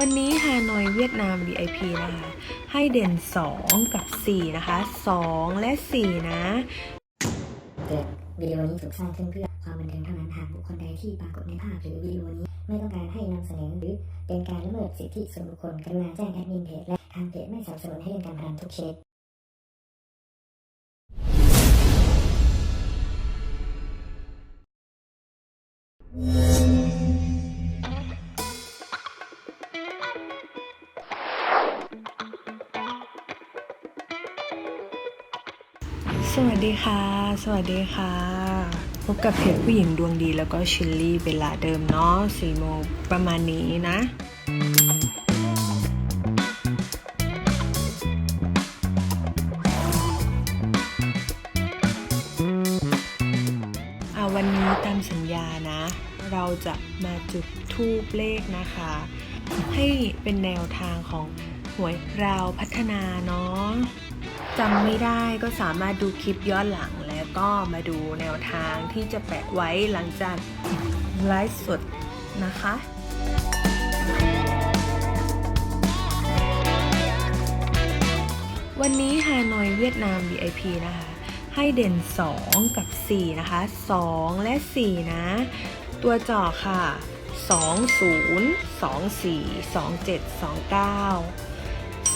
วันนี้ฮานอยเวียดนาม VIP นะคะ ให้เด่น 2 กับ 4 นะคะ 2 และ 4 นะเกิดวิดีโอนี้ถูกสร้างขึ้นเพื่อความบันเทิงเท่านั้นหากบุคคลใดที่ปรากฏในภาพหรือวิดีโอนี้ไม่ต้องการให้นำเสนอหรือเป็นการละเมิดสิทธิส่วนบุคคลกรุณาแจ้งแอดมินเพจและทางเพจไม่สนับสนุนให้เล่นการพนันทุกชนิด สวัสดีค่ะ สวัสดีค่ะ พบกับเพจผู้หญิงดวงดีแล้วก็ชิลลี่เวลาเดิมเนาะสี่โมงประมาณนี้นะอ่าวันนี้ตามสัญญานะ เราจะมาจุดทูปเลขนะคะ ให้เป็นแนวทางของหวยราวพัฒนาเนาะ จำไม่ได้ก็สามารถดูคลิปย้อนหลังแล้วก็มาดูแนวทางที่จะแปะไว้หลังจากไลฟ์สดนะคะวันนี้ฮานอยเวียดนาม VIP นะคะ ให้เด่น 2 กับ 4 นะคะ 2 และ 4 นะ ตัวจ่อค่ะ 2 0 2 4 2 7 2 9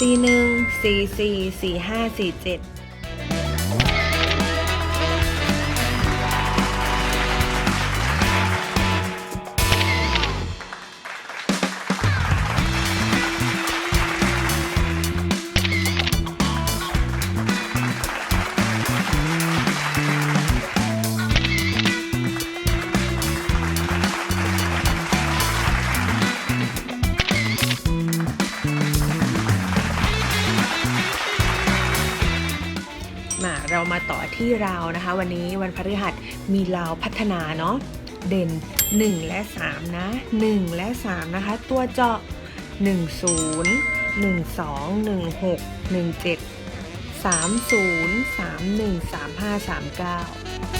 4 1 4 4 4 5 4 7 เรามาต่อที่ราวนะคะ วันนี้วันพฤหัสมีราวพัฒนาเนาะเด่น 1 และ 3 นะ 1 และ 3 นะคะ ตัวเจาะ 10 12 16 17 30 31 35 39